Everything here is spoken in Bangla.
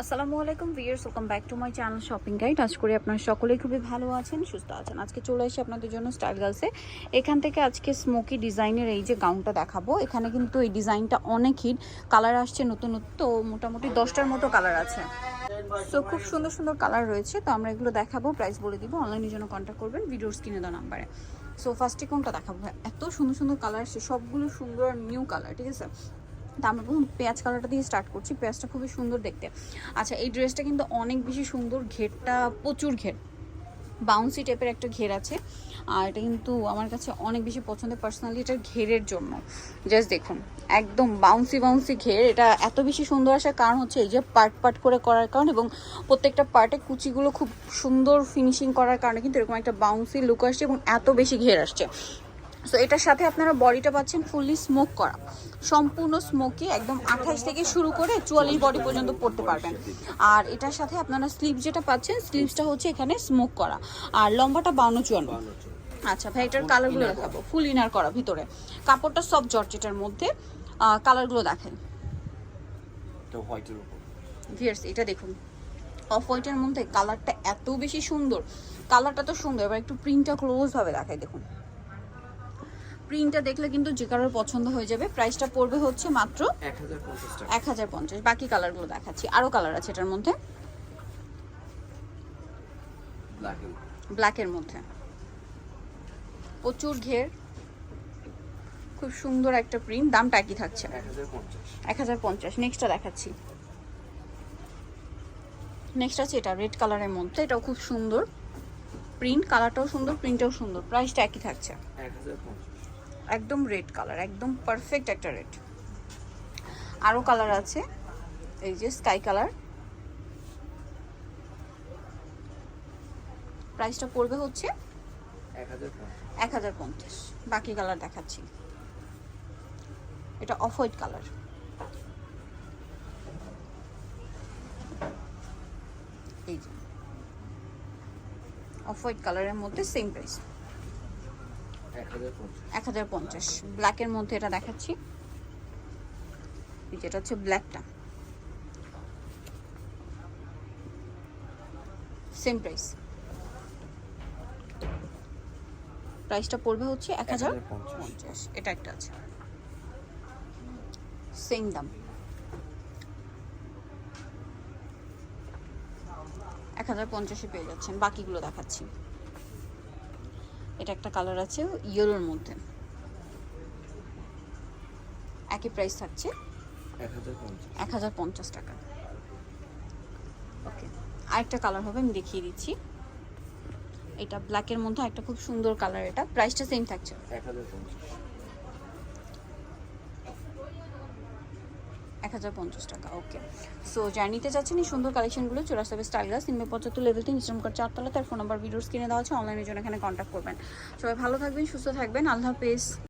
আসসালামু আলাইকুম viewers welcome back to my channel shopping guide. আজ করি আপনারা সকলেই খুবই ভালো আছেন, সুস্থ আছেন। আজকে চলে এসে আপনাদের জন্য স্টাইল গার্লসে। এখান থেকে আজকে স্মোকি ডিজাইনের এই যে গাউনটা দেখাবো। এখানে কিন্তু এই ডিজাইনটা অনেক হিট, কালার আসছে নতুন নতুন, তো মোটামুটি দশটার মতো কালার আছে। সো খুব সুন্দর সুন্দর কালার রয়েছে, তো আমরা এগুলো দেখাবো প্রাইস বলে দিব অনলাইনের জন্য কন্ট্যাক্ট করবেন, ভিডিওর স্ক্রিনে দেওয়া নাম্বারে। সো ফার্স্টে কোনটা দেখাবো এত সুন্দর সুন্দর কালার আসছে, সবগুলো সুন্দর নিউ কালার ঠিক আছে? তা আমরা পেঁয়াজ কালারটা দিয়ে স্টার্ট করছি। পেঁয়াজটা খুবই সুন্দর দেখতে। আচ্ছা এই ড্রেসটা কিন্তু অনেক বেশি সুন্দর, ঘেরটা প্রচুর ঘের। বাউন্সি টাইপের একটা ঘের আছে। আর এটা কিন্তু আমার কাছে অনেক বেশি পছন্দের পার্সোনালি এটার ঘেরের জন্য। জাস্ট দেখুন, একদম বাউন্সি বাউন্সি ঘের। এটা এত বেশি সুন্দর আসার কারণ হচ্ছে এই যে পার্ট পার্ট করে করার কারণ এবং প্রত্যেকটা পার্টে কুচিগুলো খুব সুন্দর ফিনিশিং করার কারণে কিন্তু এরকম একটা বাউন্সি লুক আসছে এবং এত বেশি ঘের আসছে। সো এটার সাথে আপনারা বডিটা পাচ্ছেন ফুললি স্মোক করা। সম্পূর্ণ স্মোকি একদম আঠাশ থেকে শুরু করে চুয়াল্লিশ বডি পর্যন্ত পড়তে পারবেন। আর এটার সাথে আপনারা স্লিভ যেটা পাচ্ছেন স্লিভসটা হচ্ছে এখানে স্মোক করা। আর লম্বাটা বাউন্ন চুয়ান্ন। আচ্ছা ভাই এটার কালারগুলো দেখাবো। ফুল ইনার করা ভিতরে। কাপড়টা সব জর্জেটার মধ্যে। কালারগুলো দেখেন। এটা হোয়াইটের ভিয়ার্স এটা দেখুন। অফ হোয়াইটের মধ্যে কালারটা এত বেশি সুন্দর। কালারটা তো সুন্দর এবার একটু প্রিন্টটা ক্লোজ ভাবে দেখাই দেখুন। প্রিন্টটা দেখলে কিন্তু যে কারোর পছন্দ হয়ে যাবে। প্রাইসটা পড়বে হচ্ছে মাত্র এক হাজার পঞ্চাশ বাকি কালারগুলো দেখাচ্ছি। আরও কালার আছে এটার মধ্যে। ব্ল্যাক ব্ল্যাকের মধ্যে। প্রচুর ঘের। খুব সুন্দর একটা প্রিন্ট দামটা একই থাকছে। এক হাজার পঞ্চাশ। নেক্সটটা দেখাচ্ছি। নেক্সট আছে এটা রেড কালারের মধ্যে। এটাও খুব সুন্দর। প্রিন্ট কালারটাও সুন্দর প্রিন্টটাও সুন্দর। প্রাইসটা একই থাকছে। এক হাজার পঞ্চাশ। একদম রেড কালার একদম পারফেক্ট একটা রেড। আরও কালার আছে এই যে স্কাই কালার। প্রাইসটা পড়বে হচ্ছে এক হাজার পঞ্চাশ। বাকি কালার দেখাচ্ছি। এটা অফ হোয়াইট কালার। এই যে। অফ হোয়াইট কালারের মধ্যে সেম প্রাইস এক হাজার পঞ্চাশ। ব্ল্যাকের মধ্যে এটা দেখাচ্ছি। যেটা হচ্ছে ব্ল্যাকটা সেম প্রাইস প্রাইসটা পড়বে হচ্ছে এক হাজার 1050 পঞ্চাশ। এটা একটা আছে। সেম দাম। এক হাজার পঞ্চাশে পেয়ে যাচ্ছেন। বাকিগুলো দেখাচ্ছি। এটা একটা কালার আছে ইয়েলোর মধ্যে। একই প্রাইস থাকছে এক হাজার পঞ্চাশ। টাকা। ওকে আরেকটা কালার হবে আমি দেখিয়ে দিচ্ছি। এটা ব্ল্যাকের মধ্যে একটা খুব সুন্দর কালার এটা। প্রাইসটা সেম থাকছে। এক হাজার পঞ্চাশ। হাজার পঞ্চাশ টাকা ওকে সো যারা নিতে চাচ্ছেন এই সুন্দর কালেকশনগুলো চলে আসতে হবে স্টাইল গাছ তিনবে পঁচাত্তর লেভেল তিন ইসলাম কার্ড চারতলা তার ফোন নাম্বার ভিডিওস কিনে দেওয়া আছে অনলাইনের জন্য এখানে কন্ট্যাক্ট করবেন। সবাই ভালো থাকবেন, সুস্থ থাকবেন, আল্লাহ হাফেজ।